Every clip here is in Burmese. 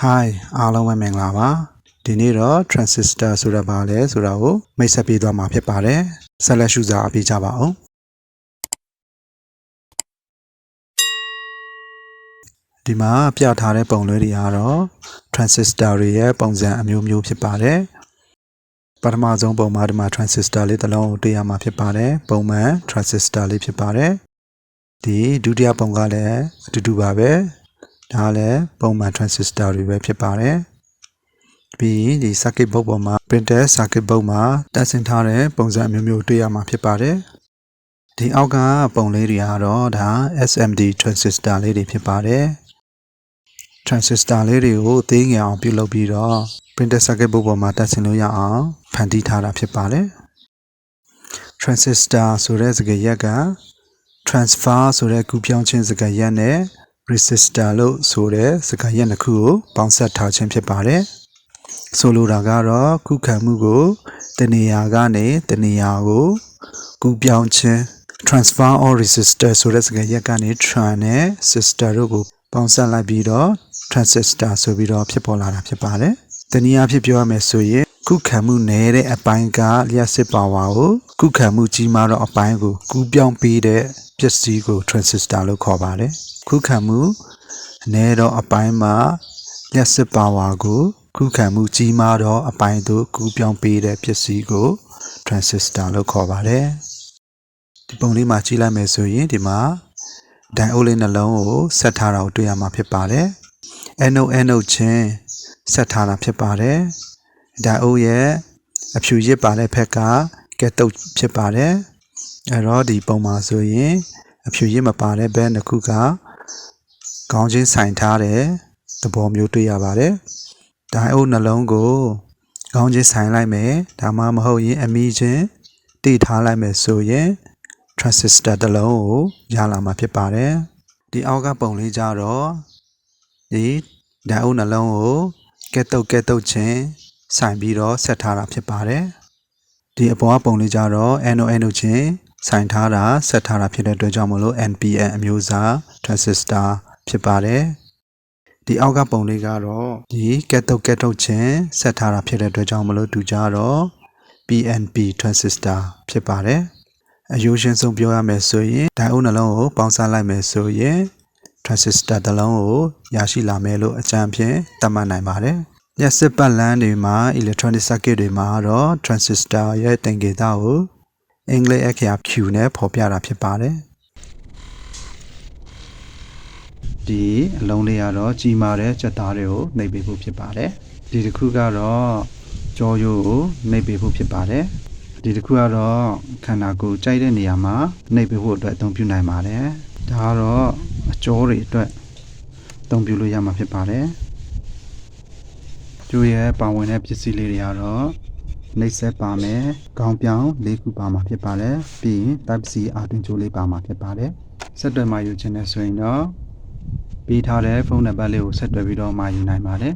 Hi အားလုံးပဲမင်္ဂလာပါဒီနေ့တော့ transistor ဆိုတာဘာလဲဆိုတာကိုမိတ်ဆက်ပေးသွားမှာဖြစ်ပါတယ်ဆက်လက်ရှုစားအပေးကြပါအောင်ဒီမှာပြထားတဲ့ပုံလေးတွေကတော့ transistor တွေရဲ့ပုံစံအမျိုးမျိုးဖြစ်ပါတယ်ပထမဆုံးပုံမှာဒီမှာ transistor လေးတစ်လုံးကိုတွေ့ရမှာဖြစ်ပါတယ်ပုံမှန် transistor လေးဖြစ်ပါတယ်ဒီဒုတိယပုံကလည်းအတူတူပါပဲ ဒါလည်းပုံမှန် transistor တွေပဲဖြစ်ပါတယ်ပြီးရင်ဒီ circuit board ပေါ်မှာ printed circuit board မှာတက်ဆင်ထားတဲ့ပုံစံအမျိုးမျိုးတွေ့ရမှာဖြစ်ပါတယ်ဒီအောက်ကပုံလေးတွေကတော့ဒါ SMD transistor လေးတွေဖြစ်ပါတယ် transistor လေးတွေကိုအသေးငယ်အောင်ပြုလုပ်ပြီးတော့ printed circuit board ပေါ်မှာတက်ဆင်လို့ရအောင်ဖန်တီးထားတာဖြစ်ပါတယ် transistor ဆိုတဲ့စကားရက်က transfer ဆိုတဲ့ကူးပြောင်းခြင်းစကားရပ်နဲ့ resistor လို့ဆိုတဲ့စကားရပ်နှစ်ခုကိုပေါင်းစပ်ထားခြင်းဖြစ်ပါတယ်ဆိုလိုတာကတော့ခုခံမှုကိုတနေရာကနေတနေရာကိုကူးပြောင်းခြင်း transfer or resistor ဆိုတဲ့စကားရပ်ကနေ tran နဲ့ sister တို့ကိုပေါင်းစပ်လိုက်ပြီးတော့ transistor ဆိုပြီးတော့ဖြစ်ပေါ်လာတာဖြစ်ပါတယ်။တနည်းအားဖြင့်ပြောရမယ်ဆိုရင်ခုခံမှုနည်းတဲ့အပိုင်းကလျှက်စစ်ပါဝါကိုခုခံမှုကြီးမားတော့အပိုင်းကိုကူးပြောင်းပေးတဲ့ ပစ္စည်းကို transistor လို့ခေါ်ပါတယ်။ခုခံမှုနည်းတော့အပိုင်းမှာလျှက်စစ်ပါဝါကိုခုခံမှုကြီးမားတော့အပိုင်းသို့ကူးပြောင်းပေးတဲ့ပစ္စည်းကို transistor လို့ခေါ်ပါတယ်။ဒီပုံလေးမှာကြည့်လိုက်မယ်ဆိုရင်ဒီမှာဒိုင်အိုလေးနှလုံးကိုဆက်ထားတာကိုတွေ့ရမှာဖြစ်ပါတယ်။ NO NO ချင်းဆက်ထားတာဖြစ်ပါတယ်။ဒိုင်အိုရဲ့အဖြူရစ်ပါတဲ့ဘက်ကကက်တုတ်ဖြစ်ပါတယ်။ အဲတော့ဒီပုံမှာဆိုရင်အဖြူရစ်မပါတဲ့ဘက်နှစ်ခုကခေါင်းချင်းဆိုင်ထားတဲ့သဘောမျိုးတွေ့ရပါတယ်။ဒိုင်အိုနှလုံးကိုခေါင်းချင်းဆိုင်လိုက်မယ်ဒါမှမဟုတ်ရင်အမီချင်းတိထားလိုက်မယ်ဆိုရင် transistor တစ်လုံးကိုရလာမှာဖြစ်ပါတယ်ဒီအောက်ကပုံလေးကြတော့ဒီဓာတ်အုပ်နှလုံးကိုကဲတုတ်ကဲတုတ်ချင်းဆိုင်ပြီးတော့ဆက်ထားတာဖြစ်ပါတယ်ဒီအပေါ်ကပုံလေးကြတော့ NONO ချင်း ဆိုင်ထားတာဆက်ထားတာဖြစ်တဲ့အတွက်ကြောင့်မလို့ NPN အမျိုးအစား transistor ဖြစ်ပါတယ်ဒီအောက်ကပုံလေးကတော့ဒီကက်တုတ်ကက်တုတ်ချင်းဆက်ထားတာဖြစ်တဲ့အတွက်ကြောင့်မလို့တူကြတော့ PNP transistor ဖြစ်ပါတယ်အယိုးရှင်းဆုံးပြောရမယ်ဆိုရင်ဒိုင်အိုနှလုံးကိုပေါင်းစပ်လိုက်မယ်ဆိုရင် transistor တစ်လုံးကိုရရှိလာမယ်လို့အကြံဖြင့်သတ်မှတ်နိုင်ပါတယ်။ရက်စစ်ပတ်လမ်းတွေမှာ electronic circuit တွေမှာတော့ transistor ရဲ့တင်ကေတကို အင်္ဂလိပ်အခရာ Q နဲ့ဖော်ပြတာဖြစ်ပါတယ်။ဒီအလုံးလေးကတော့ကြီးမားတဲ့စက်သားတွေကိုနှိပ်ပေးဖို့ဖြစ်ပါတယ်။ဒီတစ်ခုကတော့ကြောရိုးကိုနှိပ်ပေးဖို့ဖြစ်ပါတယ်။ဒီတစ်ခုကတော့ခန္ဓာကိုယ်ကြိုက်တဲ့နေရာမှာနှိပ်ပေးဖို့အတွက်အသုံးပြုနိုင်ပါတယ်ဒါကတော့အကျောတွေအတွက်အသုံးပြုလို့ရမှာဖြစ်ပါတယ်ကျိုးရဲ့ပါဝင်တဲ့ပစ္စည်းလေးတွေကတော့ နှိပ်ဆက်ပါမယ်ခေါင်းပြောင်းလေးခုပါမှာဖြစ်ပါတယ်ပြီးရင် type C အာတွင်ကျိုးလေးပါမှာဖြစ်ပါတယ်ဆက်တွယ်မှယူခြင်းနဲ့ဆိုရင်တော့ပေးထားတဲ့ဖုန်းနံပါတ်လေးကိုဆက်တွယ်ပြီးတော့မှယူနိုင်ပါတယ်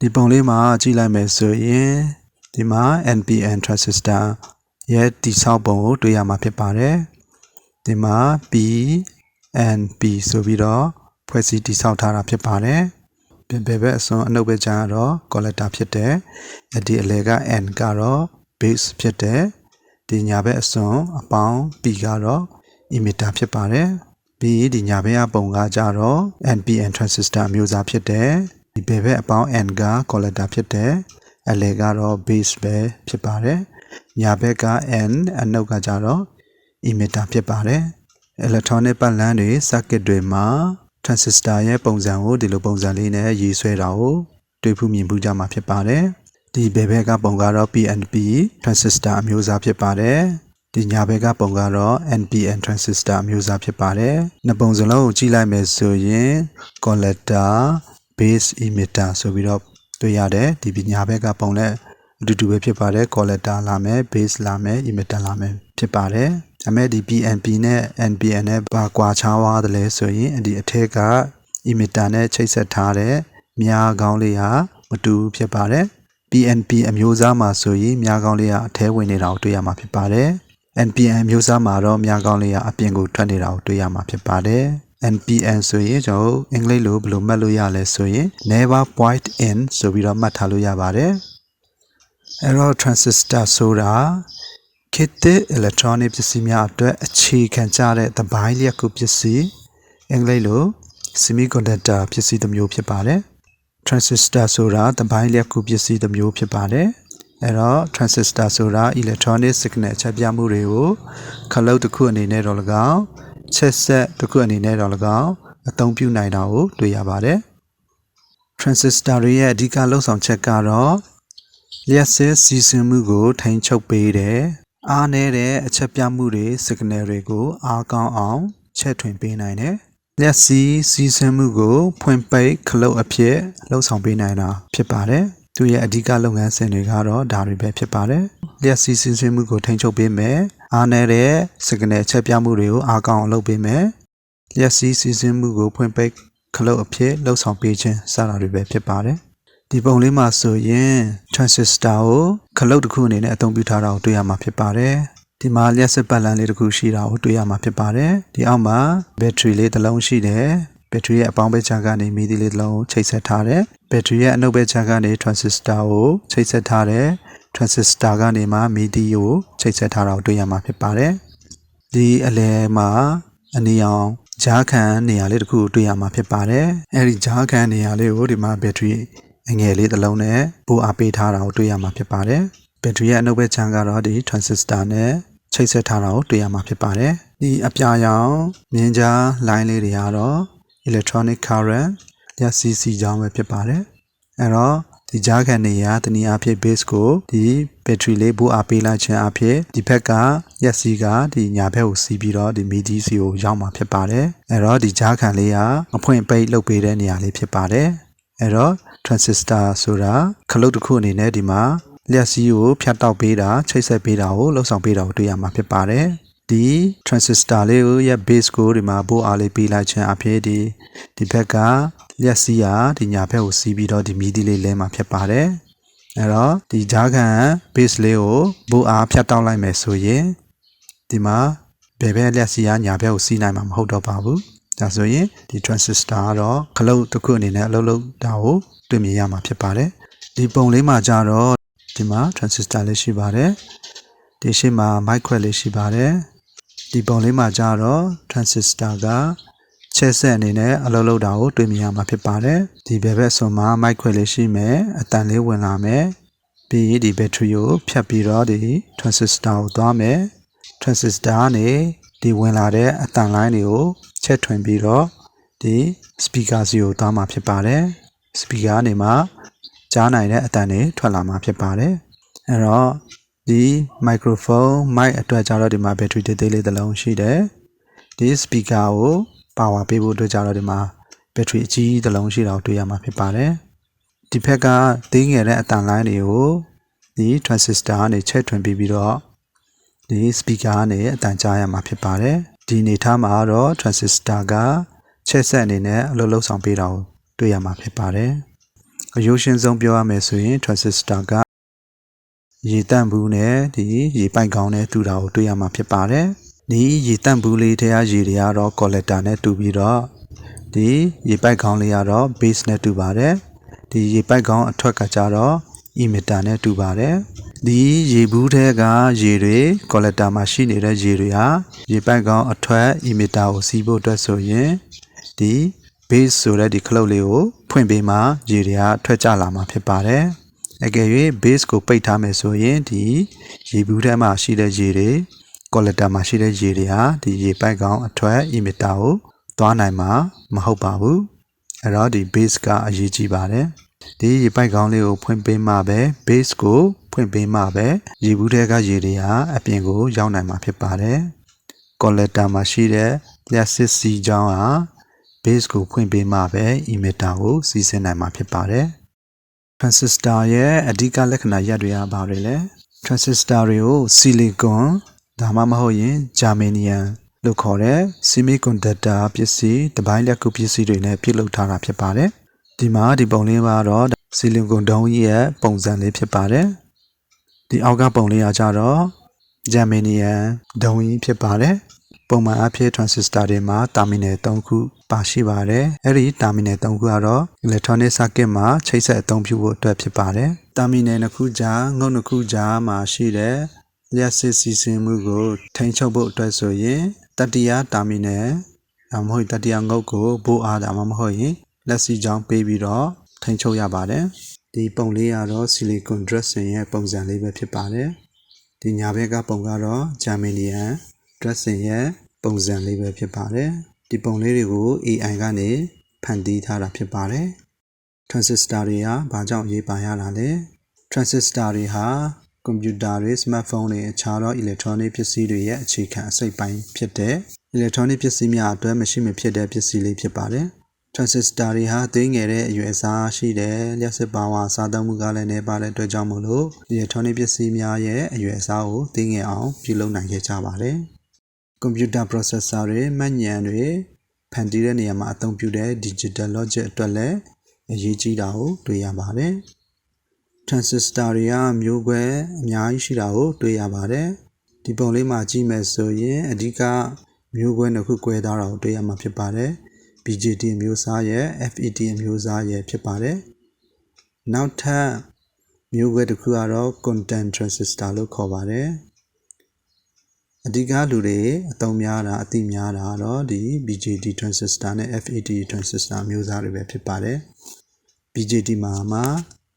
ဒီပုံလေးမှာကြည့်လိုက်မယ်ဆိုရင်ဒီမှာ NPN transistor ရဲ့တိဆောက်ပုံကိုတွေ့ရမှာဖြစ်ပါတယ်ဒီမှာ P NP ဆိုပြီးတော့ဖွဲ့စည်းတိဆောက်ထားတာဖြစ်ပါတယ် ပြင်ပယ်ဘက်အစွန်အနှုတ်ဘက်ကျတော့ collector ဖြစ်တယ်ဒီအလဲက N ကတော့ base ဖြစ်တယ်ဒီညာဘက်အစွန်အပေါင်း P ကတော့ emitter ဖြစ်ပါတယ်ပြီးဒီညာဘက်ကပုံကကြတော့ NPN transistor အမျိုးအစားဖြစ်တယ်ဒီဘယ်ဘက်အပေါင်း n က collector ဖြစ်တယ်အလဲကတော့ base ပဲဖြစ်ပါတယ်ညာဘက်က n အနှုတ်ကကြတော့ emitter ဖြစ်ပါတယ် electronic ပတ်လမ်းတွေ circuit တွေမှာ transistor ရဲ့ပုံစံကိုဒီလိုပုံစံလေးနဲ့ရေးဆွဲတာကိုတွေ့ဖူးမြင်ဖူးကြမှာဖြစ်ပါတယ်ဒီဘယ်ဘက်ကပုံကတော့ PNP transistor အမျိုးအစားဖြစ်ပါတယ်ဒီညာဘက်ကပုံကတော့ NPN transistor အမျိုးအစားဖြစ်ပါတယ်နှစ်ပုံစလုံးကိုကြည့်လိုက်မယ်ဆိုရင် collector base emitter ဆိုပြီးတော့တွေ့ရတယ်ဒီပညာဘက်ကပုံနဲ့အတူတူပဲဖြစ်ပါတယ် collector လာမယ် base လာမယ် emitter လာမယ် ဖြစ်ပါတယ်ဒါမဲ့ဒီ PNP နဲ့ NPN နဲ့ဘာကွာခြားသွားတယ်လဲဆိုရင်ဒီအထက်က emitter နဲ့ချိတ်ဆက်ထားတဲ့မြားကောင်းလေးဟာမတူဖြစ်ပါတယ် PNP အမျိုးအစားမှာဆိုရင်မြားကောင်းလေးကအထဲဝင်နေတာကိုတွေ့ရမှာဖြစ်ပါတယ် NPN မျိုးစားမှာတော့မြားကောင်းလေးကအပြင်ကိုထွက်နေတာကိုတွေ့ရမှာဖြစ်ပါတယ် NPN ဆိုရင်ကျွန်တော်တို့အင်္ဂလိပ်လိုဘယ်လိုမှတ်လို့ရလဲဆိုရင် never point in ဆိုပြီးတော့မှတ်ထားလို့ရပါတယ်အဲ့တော့ transistor ဆိုတာ ခေတ်သစ် electronic ပစ္စည်းများအတွက် အခြေခံကြတဲ့သပိုင်းလျက်ကူပစ္စည်းအင်္ဂလိပ်လို semiconductor ပစ္စည်းတစ်မျိုးဖြစ်ပါတယ် transistor ဆိုတာသပိုင်းလျက်ကူပစ္စည်းတစ်မျိုးဖြစ်ပါတယ်အဲ့တော့ transistor ဆိုတာ electronic signal အချက်ပြမှုတွေကိုခလုတ်တစ်ခုအနေနဲ့တော့၎င်းချက်ဆက်တစ်ခုအနေနဲ့တော့၎င်းအသုံးပြုနိုင်တာကိုတွေ့ရပါတယ် transistor တွေရဲ့အဓိကလှုပ်ဆောင်ချက်ကတော့လျှက်စစ်စီစဉ်မှုကိုထိန်းချုပ်ပေးတယ် အားနည်းတဲ့အချက်ပြမှုတွေ signal တွေကို အားကောင်းအောင်ချက်ထွင်ပေးနိုင်တယ်လျှက်စီစီစဉ်မှုကို ဖွင့်ပိတ်ခလုတ်အဖြစ်လှုပ်ဆောင်ပေးနိုင်တာဖြစ်ပါတယ်သူရဲ့အဓိကလုပ်ငန်းစဉ်တွေကတော့ဒါတွေပဲဖြစ်ပါတယ်လျှက်စီစီစဉ်မှုကိုထိန်းချုပ်ပေးမယ်အားနည်းတဲ့ signal ချက်ပြမှုတွေကိုအားကောင်းအောင်လုပ်ပေးမယ်လျှက်စီစီစဉ်မှုကိုဖွင့်ပိတ်ခလုတ်အဖြစ်လှုပ်ဆောင်ပေးခြင်းစတာတွေပဲဖြစ်ပါတယ် ဒီပုံလေးမှာဆိုရင် transistor ကိုခလုတ်တစ်ခုအနေနဲ့အသုံးပြုထားတာကိုတွေ့ရမှာဖြစ်ပါတယ်ဒီမှာလျှက်စစ်ပတ်လန်းလေးတစ်ခုရှိတာကိုတွေ့ရမှာဖြစ်ပါတယ်ဒီအောက်မှာ battery လေးတစ်လုံးရှိတယ်ဘက်ထရီရဲ့အပေါင်းဘက်ခြမ်းကနေမီဒီလေးတစ်လုံးကိုချိတ်ဆက်ထားတယ်။ဘက်ထရီရဲ့အနှုတ်ဘက်ခြမ်းကနေ transistor ကိုချိတ်ဆက်ထားတယ်။ transistor ကနေမှမီဒီကိုချိတ်ဆက်ထားတာကိုတွေ့ရမှာဖြစ်ပါတယ်။ဒီအလဲမှာအနီအောင်ဂျားခံနေရာလေးတစ်ခုကိုတွေ့ရမှာဖြစ်ပါတယ်။အဲဒီဂျားခံနေရာလေးကိုဒီမှာဘက်ထရီ အငယ်လေးတစ်လုံးနဲ့ပို့အားပေးထားတာကိုတွေ့ရမှာဖြစ်ပါတယ်။ဘက်ထရီရဲ့အနှုတ်ဘက်ခြမ်းကတော့ဒီ transistor နဲ့ချိတ်ဆက်ထားတာကိုတွေ့ရမှာဖြစ်ပါတယ်။ဒီအပြာရောင်မြင်းကြား line လေးတွေကတော့ electronic current လျှက်စီးစီကြောင်းပဲဖြစ်ပါတယ်အဲ့တော့ဒီကြားခံနေရတနည်းအားဖြင့် base ကိုဒီ battery လေးဘူးအားပေးလိုက်ခြင်းအဖြစ်ဒီဘက်ကလျှက်စီးကဒီညာဘက်ကိုစီးပြီးတော့ဒီ MIDI စီကိုရောက်မှာဖြစ်ပါတယ်အဲ့တော့ဒီကြားခံလေးကအဖွင့်ပိတ်လုပ်ပေးတဲ့နေရာလေးဖြစ်ပါတယ် အဲ့တော့ transistor ဆိုတာခလုတ်တစ်ခုအနေနဲ့ဒီမှာလျှက်စီးကိုဖြတ်တောက်ပေးတာချိတ်ဆက်ပေးတာကိုလှုပ်ဆောင်ပေးတာကိုတွေ့ရမှာဖြစ်ပါတယ်ဒီ transistor လေးကိုရဲ့ base ကိုဒီမှာပို့အားလေးပေးလိုက်ခြင်းအဖြစ်ဒီဒီဘက်ကလျက်စီးဟာဒီညာဘက်ကိုစီးပြီးတော့ဒီ midi လေးလဲမှာဖြစ်ပါတယ်အဲ့တော့ဒီဂျားခံ base လေးကိုပို့အားဖြတ်တောက်လိုက်မယ်ဆိုရင်ဒီမှာဘယ်ဘက်လျက်စီးဟာညာဘက်ကိုစီးနိုင်မှာမဟုတ်တော့ပါဘူး ဒါဆိုရင်ဒီ transistor ကတော့ခလုတ်တစ်ခုအနေနဲ့အလုပ်လုပ်တာကိုတွေ့မြင်ရမှာဖြစ်ပါတယ်ဒီပုံလေးမှာကြတော့ဒီမှာ transistor လေးရှိပါတယ်ဒီရှေ့မှာ mic ခွက်လေးရှိပါတယ်ဒီပုံလေးမှာကြတော့ transistor ကချက်ဆက်အနေနဲ့အလုပ်လုပ်တာကိုတွေ့မြင်ရမှာဖြစ်ပါတယ်ဒီဘယ်ဘက်ဆိုမှာ mic ခွက်လေးရှိမယ်အတန်လေးဝင်လာမယ်ပြီးရင်ဒီ battery ကိုဖြတ်ပြီးတော့ဒီ transistor ကိုသွားမယ် transistor ကနေဒီဝင်လာတဲ့အတန်လိုင်းတွေကို ချက်ထွင်ပြီးတော့ဒီ speaker စီကိုသွားမှာဖြစ်ပါတယ် speaker ကနေမှကြားနိုင်တဲ့အတန်တွေထွက်လာမှာဖြစ်ပါတယ်အဲ့တော့ဒီ microphone mic အတွက်ကြတော့ဒီမှာ battery သေးသေးလေးတစ်လုံးရှိတယ်ဒီ speaker ကို power ပေးဖို့အတွက်ကြတော့ဒီမှာ battery အကြီးတစ်လုံးရှိတာကိုတွေ့ရမှာဖြစ်ပါတယ်ဒီဘက်ကသေးငယ်တဲ့အတန်လိုင်းတွေကိုဒီ transistor ကနေချက်ထွင်ပြီးပြီးတော့ဒီ speaker ကနေအတန်ကြားရမှာဖြစ်ပါတယ် ဒီအနေထားမှာတော့ transistor ကချက်ဆက်အနေနဲ့အလုပ်လုပ်ဆောင်ပေးတာကိုတွေ့ရမှာဖြစ်ပါတယ်အယိုးရှင်းဆုံးပြောရမယ်ဆိုရင် transistor ကရေတန့်ဘူးနဲ့ဒီရေပိုက်ကောင်းနဲ့တူတာကိုတွေ့ရမှာဖြစ်ပါတယ်။ဒီရေတန့်ဘူးလေးထဲကရေတွေကတော့ collector နဲ့တူပြီးတော့ဒီရေပိုက်ကောင်းလေးကတော့ base နဲ့တူပါတယ်။ဒီရေပိုက်ကောင်းအထွက်ကကြတော့ emitter နဲ့တူပါတယ်။ ဒီရေဘူးထဲကရေတွေ collector မှာရှိနေတဲ့ရေတွေဟာရေပိုက်ကောင်းအထွက် emitter ကိုစီးဖို့အတွက်ဆိုရင်ဒီ base ဆိုတဲ့ဒီခလုတ်လေးကိုဖွင့်ပေးမှရေတွေကထွက်ကြလာမှာဖြစ်ပါတယ်။အကယ်၍ base ကိုပိတ်ထားမယ်ဆိုရင်ဒီရေဘူးထဲမှာရှိတဲ့ရေတွေ collector မှာရှိတဲ့ရေတွေဟာဒီရေပိုက်ကောင်အထွက် emitter ကိုသွားနိုင်မှာမဟုတ်ပါဘူး။အဲ့တော့ဒီ base ကအရေးကြီးပါတယ်။ ဒီရေပိုက်ကောင်လေးကိုဖွင့်ပေးမှပဲ base ကိုဖွင့်ပေးမှပဲရေဘူးထဲကရေတွေဟာအပြင်ကိုရောက်နိုင်မှာဖြစ်ပါတယ်။ collector မှာရှိတဲ့လျှက်စစ်စီကြောင်းဟာ base ကိုဖွင့်ပေးမှပဲ emitter ကိုစီးဆင်းနိုင်မှာဖြစ်ပါတယ်။ transistor ရဲ့အဓိကလက္ခဏာရပ်တွေကဘာတွေလဲ transistor တွေကို silicon ဒါမှမဟုတ်ရင် germanium လို့ခေါ်တဲ့ semiconductor ပစ္စည်းတပိုင်းလျက်ကူပစ္စည်းတွေနဲ့ပြုလုပ်ထားတာဖြစ်ပါတယ်။ ဒီမှာဒီပုံလေးမှာတော့ silicon ဒုံးကြီးရဲ့ပုံစံလေးဖြစ်ပါတယ်။ဒီအောက်ကပုံလေးကကြတော့ဂျာမနီယန်ဒုံကြီးဖြစ်ပါတယ်ပုံမှန်အဖြစ် transistor တွေမှာ terminal 3ခုပါရှိပါတယ်အဲ့ဒီ terminal 3ခုကတော့ electronic circuit မှာချိတ်ဆက်အသုံးပြုဖို့အတွက်ဖြစ်ပါတယ် terminal နှစ်ခုကြားငုတ်နှစ်ခုကြားမှာရှိတဲ့လျှက်စစ်စီစဉ်မှုကို ထိန်းချုပ်ဖို့အတွက်ဆိုရင်တတိယ terminal ဒါမှမဟုတ်တတိယငုတ်ကိုဘိုးအားဒါမှမဟုတ်ရင် လက်စီချောင်းပေးပြီးတော့ထိန်းချုပ်ရပါတယ်ဒီပုံလေးကတော့ silicon dressing ရဲ့ပုံစံလေးပဲဖြစ်ပါတယ်ဒီညာဘက်ကပုံကတော့ germanium dressing ရဲ့ပုံစံလေးပဲဖြစ်ပါတယ်ဒီပုံလေးတွေကို AI ကနေဖန်တီးထားတာဖြစ်ပါတယ် transistor တွေကဘာကြောင့်ရေးပါရတာလဲ transistor တွေဟာကွန်ပျူတာတွေ smartphone တွေအခြားသော electronic ပစ္စည်းတွေရဲ့အခြေခံအစိတ်ပိုင်းဖြစ်တဲ့ electronic ပစ္စည်းများအတွက်မရှိမဖြစ်တဲ့ပစ္စည်းလေးဖြစ်ပါတယ် transistor တွေဟာသိငယ်တဲ့အရွယ်အစားရှိတယ်လျှက်စစ်ပါဝါစားသုံးမှုကလည်းနေပါတဲ့အတွက်ကြောင့်မို့လို့ electronic ပစ္စည်းများရဲ့အရွယ်အစားကိုသိငယ်အောင်ပြုလုပ်နိုင်ခဲ့ကြပါတယ်ကွန်ပျူတာ processor တွေမှတ်ဉာဏ်တွေဖန်တီးတဲ့နေရာမှာအသုံးပြုတဲ့ digital logic အတွက်လည်းအရေးကြီးတာကိုတွေ့ရပါတယ် transistor တွေကမျိုးကွဲအများကြီးရှိတာကိုတွေ့ရပါတယ်ဒီပုံလေးမှာကြည့်မယ်ဆိုရင်အဓိကမျိုးကွဲနှစ်ခု꿰ထားတာကိုတွေ့ရမှာဖြစ်ပါတယ် BJT အမျိုးအစားရဲ့ FET အမျိုးအစားရဲ့ဖြစ်ပါတယ်နောက်ထပ်မျိုးကွဲတစ်ခုကတော့ content transistor လို့ခေါ်ပါတယ်အဓိကလူတွေအသုံးများတာအသိများတာတော့ဒီ BJT transistor နဲ့ FET transistor မျိုးစားတွေပဲဖြစ်ပါတယ် BJT မှာမှာ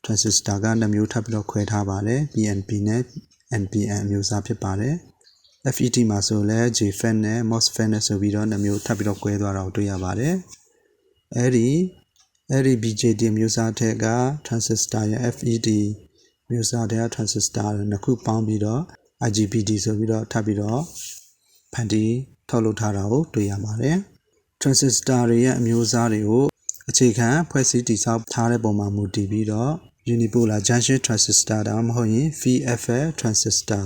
transistor ကနှစ်မျိုးထပ်ပြီးတော့ခွဲထားပါတယ် PNP နဲ့ NPN အမျိုးအစားဖြစ်ပါတယ် FET မှာဆိုလဲ JFET နဲ့ MOSFET နဲ့ဆိုပြီးတော့နှစ်မျိုးထပ်ပြီးတော့꿰သွားတာကိုတွေ့ရပါတယ်အဲ့ဒီအဲ့ဒီ BJT မျိုးစားထက်က transistor ရဲ့ FET မျိုးစားတဲ့ transistor နှစ်ခုပေါင်းပြီးတော့ IGBT ဆိုပြီးတော့ထပ်ပြီးတော့ဖန်တီးထုတ်လုပ်ထားတာကိုတွေ့ရပါတယ် transistor တွေရဲ့အမျိုးအစားတွေကိုအခြေခံဖွဲ့စည်းတည်ဆောက်ထားတဲ့ပုံမှာမူတည်ပြီးတော့ unipolar junction transistor ဒါမှမဟုတ်ရင် VFL transistor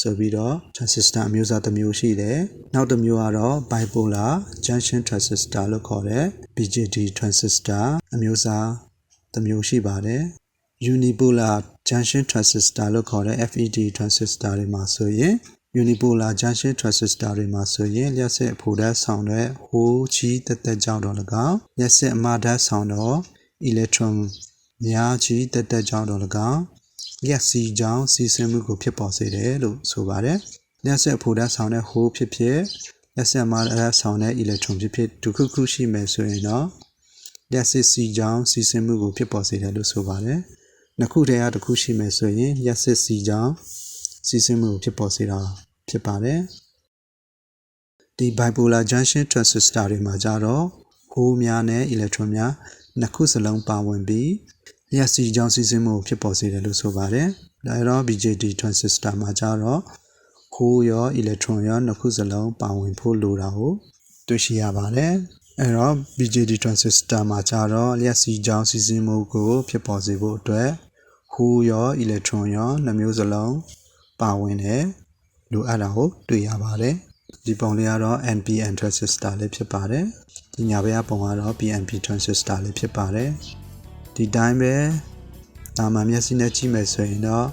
ဆိုပြီးတော့ transistor အမျိုးအစားတစ်မျိုးရှိတယ်။နောက်တစ်မျိုးကတော့ bipolar junction transistor လို့ခေါ်တဲ့ BJT transistor အမျိုးအစားတစ်မျိုးရှိပါတယ်။ unipolar junction transistor လို့ခေါ်တဲ့ FET transistor တွေမှာဆိုရင် unipolar junction transistor တွေမှာဆိုရင်လျှက်စစ်အဖိုဓာတ်ဆောင်တဲ့ဟိုးချီတက်တက်ကြောင့်တော့၎င်းလျှက်စစ်အမဓာတ်ဆောင်တော့ electron များချီတက်တက်ကြောင့်တော့၎င်း လျှက်စီကြောင့်စီးဆင်းမှုကိုဖြစ်ပေါ်စေတယ်လို့ဆိုပါတယ်လျှက်စစ်အဖိုဓာတ်ဆောင်တဲ့ဟိုးဖြစ်ဖြစ်လျှက်စစ်အမဓာတ်ဆောင်တဲ့ electron ဖြစ်ဖြစ်ဒုခုခုရှိမယ်ဆိုရင်တော့လျှက်စစ်စီကြောင့်စီးဆင်းမှုကိုဖြစ်ပေါ်စေတယ်လို့ဆိုပါတယ်နှစ်ခုတည်းကတစ်ခုရှိမယ်ဆိုရင်လျှက်စစ်စီကြောင့်စီးဆင်းမှုကိုဖြစ်ပေါ်စေတာဖြစ်ပါတယ်ဒီ bipolar junction transistor တွေမှာကြတော့ဟိုးများနဲ့ electron များနှစ်ခုစလုံးပါဝင်ပြီး လျှက်စီကြောင့်စီးဆင်းမှုကိုဖြစ်ပေါ်စေတယ်လို့ဆိုပါတယ်ဒါရော BJT transistor မှာကြတော့ဟိုးရော electron ရောနှစ်ခုစလုံးပါဝင်ဖို့လိုတာကိုတွေ့ရှိရပါတယ်အဲတော့ BJT transistor မှာကြတော့လျှက်စီကြောင့်စီးဆင်းမှုကိုဖြစ်ပေါ်စေဖို့အတွက်ဟိုးရော electron ရောနှစ်မျိုးစလုံးပါဝင်တယ်လိုအပ်တာကိုတွေ့ရပါတယ်ဒီပုံလေးကတော့ NPN transistor လေးဖြစ်ပါတယ်ဒီညာဘက်ကပုံကတော့ PNP transistor လေးဖြစ်ပါတယ် ဒီတိုင်းပဲတာမန်မျက်စိနဲ့ကြည့်မယ်ဆိုရင်တော့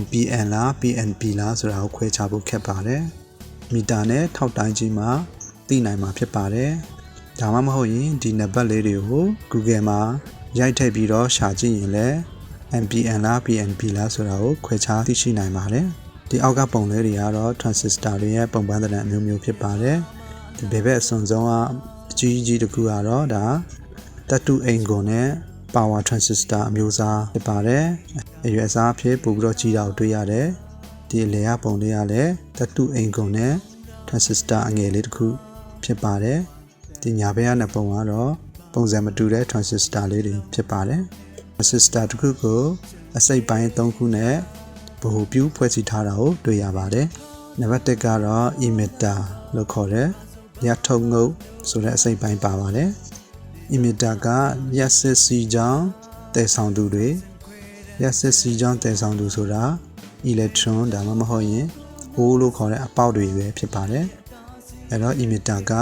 NPN လား PNP လားဆိုတာကိုခွဲခြားဖို့ခက်ပါတယ်မီတာနဲ့ထောက်တိုင်းကြီးမှာသိနိုင်မှာဖြစ်ပါတယ်ဒါမှမဟုတ်ရင်ဒီနံပါတ်လေးတွေကို Google မှာရိုက်ထည့်ပြီးတော့ရှာကြည့်ရင်လည်း NPN လား PNP လားဆိုတာကိုခွဲခြားသိရှိနိုင်ပါတယ်ဒီအောက်ကပုံလေးတွေကတော့ transistor တွေရဲ့ပုံပန်းသဏ္ဍာန်အမျိုးမျိုးဖြစ်ပါတယ်ဒီဘယ်ဘက်အစွန်ဆုံးကအကြီးကြီးတစ်ခုကတော့ဒါတတုအိမ်ကွန်နဲ့ power transistor အမျိုးအစားဖြစ်ပါတယ်အရွယ်အစားအဖြစ်ပိုပြီးတော့ကြီးတာကိုတွေ့ရတယ်ဒီအလေရပုံလေးကလည်းတတုအိမ်ကွန်နဲ့ transistor အငယ်လေးတစ်ခုဖြစ်ပါတယ်ဒီညာဘက်ကနှစ်ပုံကတော့ပုံစံမတူတဲ့ transistor လေးတွေဖြစ်ပါတယ် transistor တစ်ခုကိုအစိတ်ပိုင်း၃ခုနဲ့ဗဟိုပြုဖွဲ့စည်းထားတာကိုတွေ့ရပါတယ်နံပါတ်1ကတော့ emitter လို့ခေါ်တဲ့ရထုံငုတ်ဆိုတဲ့အစိတ်ပိုင်းပါပါတယ် emitter ကရက်စစ်စီကြောင်းတည်ဆောင်သူတွေရက်စစ်စီကြောင်းတည်ဆောင်သူဆိုတာ electron ဒါမှမဟုတ်ရင် hole လို့ခေါ်တဲ့အပေါက်တွေပဲဖြစ်ပါတယ်အဲတော့ emitter က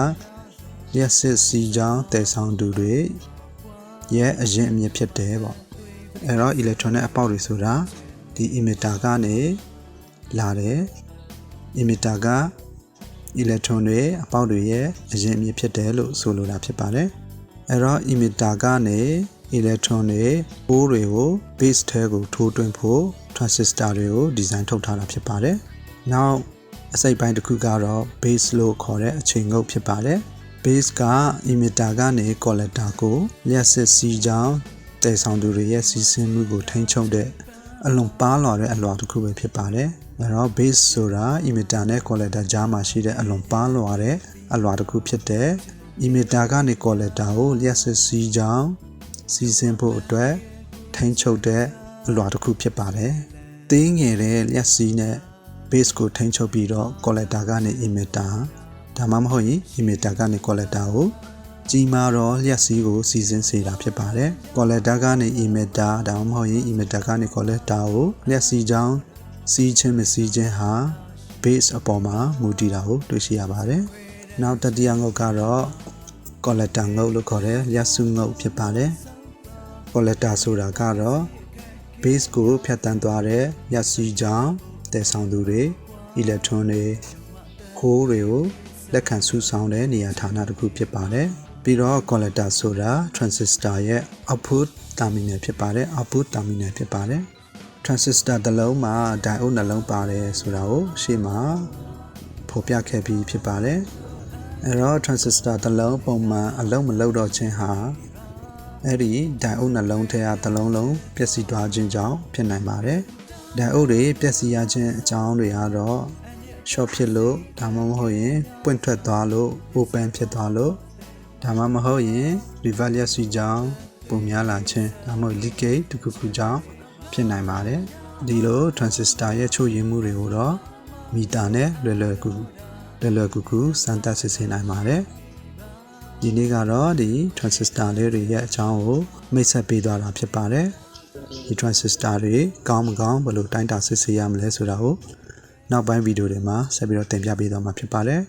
ရက်စစ်စီကြောင်းတည်ဆောင်သူတွေရဲ့အရင်အမြစ်ဖြစ်တယ်ပေါ့အဲတော့ electron နဲ့အပေါက်တွေဆိုတာဒီ emitter ကနေလာတယ် emitter က electron တွေအပေါက်တွေရဲ့အရင်အမြစ်ဖြစ်တယ်လို့ဆိုလိုတာဖြစ်ပါတယ် အဲ့တော့ emitter ကနေ electron တွေပိုးတွေကို base ထဲကိုထိုးသွင်းဖို့ transistor တွေကို ဒီဇိုင်းထုတ်ထားတာဖြစ်ပါတယ်နောက်အစိတ်ပိုင်းတစ်ခုကတော့ base လို့ခေါ်တဲ့အချိန်ငုတ်ဖြစ်ပါတယ် base က emitter ကနေ collector ကိုလျှက်စစ်စီးကြောင်းတည်ဆောင်သူတွေရဲ့စီးဆင်းမှုကိုထိန်းချုပ်တဲ့အလွန်ပါးလွာတဲ့အလွာတစ်ခုပဲဖြစ်ပါတယ်။ဒါတော့ base ဆိုတာ emitter နဲ့ collector ကြားမှာရှိတဲ့အလွန်ပါးလွာတဲ့အလွာတစ်ခုဖြစ်တဲ့ emitter ကနေ collector ကိုလျှက်စစ်စီးကြောင်းစီးဆင်းဖို့အတွက်ထိန်းချုပ်တဲ့အလွာတစ်ခုဖြစ်ပါတယ်။သေးငယ်တဲ့လျှက်စီးနဲ့ base ကိုထိန်းချုပ်ပြီးတော့ collector ကနေ emitter ဒါမှမဟုတ်ရင် emitter ကနေ collector ကိုကြီးမားတော့လျှက်စီးကိုစီစဉ်စေတာဖြစ်ပါတယ်။ collector ကနေ emitter ဒါမှမဟုတ်ရင် emitter ကနေ collector ကိုလျှက်စီးကြောင်းစီးခြင်းမစီးခြင်းဟာ base အပေါ်မှာမူတည်တာကိုတွေ့ရှိရပါတယ်။ နောက်တတိယငုတ်ကတော့ collector ငုတ်လို့ခေါ်တဲ့လျှက်စုငုတ်ဖြစ်ပါတယ်။ collector ဆိုတာကတော့ base ကိုဖြတ်တန်းသွားတဲ့လျှက်စီးကြောင်းတည်ဆောင်သူတွေ electron တွေ hole တွေကိုလက်ခံစုဆောင်တဲ့နေရာဌာနတစ်ခုဖြစ်ပါတယ်။ပြီးတော့ collector ဆိုတာ transistor ရဲ့ output terminal ဖြစ်ပါတယ် output terminal ဖြစ်ပါတယ်။ transistor တစ်လုံးမှာ diode နှလုံးပါတယ်ဆိုတာကိုရှေ့မှာဖော်ပြခဲ့ပြီးဖြစ်ပါတယ်။ အဲတော့ transistor တစ်လုံးပုံမှန်အလုံးမလုံးတော့ခြင်းဟာအဲ့ဒီ diode နှလုံးထဲကတစ်လုံးလုံးပျက်စီးသွားခြင်းကြောင့်ဖြစ်နိုင်ပါတယ်။ diode တွေပျက်စီးရခြင်းအကြောင်းတွေကတော့ short ဖြစ်လို့ဒါမှမဟုတ်ရင်ပွင့်ထွက်သွားလို့ open ဖြစ်သွားလို့ဒါမှမဟုတ်ရင် reverse လျက်စီကြောင်းပုံများလာခြင်းဒါမှမဟုတ် leakage တစ်ခုခုကြောင့်ဖြစ်နိုင်ပါတယ်ဒီလို transistor ရဲ့ချို့ယွင်းမှုတွေကိုတော့မီတာနဲ့လွယ်လွယ်ကူ လွယ်လွယ်ကူကူစမ်းသပ်စစ်ဆေးနိုင်ပါတယ်ဒီနေ့ကတော့ဒီ transistor လေးတွေရဲ့အကြောင်းကိုမိတ်ဆက်ပေးသွားတာဖြစ်ပါတယ်ဒီ transistor တွေကောင်းမကောင်းဘယ်လိုတိုင်းတာစစ်ဆေးရမလဲဆိုတာကိုနောက်ပိုင်းဗီဒီယိုတွေမှာဆက်ပြီးတော့တင်ပြပေးသွားမှာဖြစ်ပါတယ်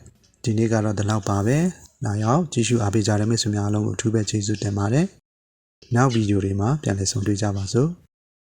ဒီနေ့ကတော့ဒီလောက်ပါပဲနောက်ရောက်ကြည့်ရှုအားပေးကြတဲ့မိတ်ဆွေများအားလုံးကိုအထူးပဲကျေးဇူးတင်ပါတယ်နောက်ဗီဒီယိုတွေမှာပြန်လည်ဆုံတွေ့ကြပါစို့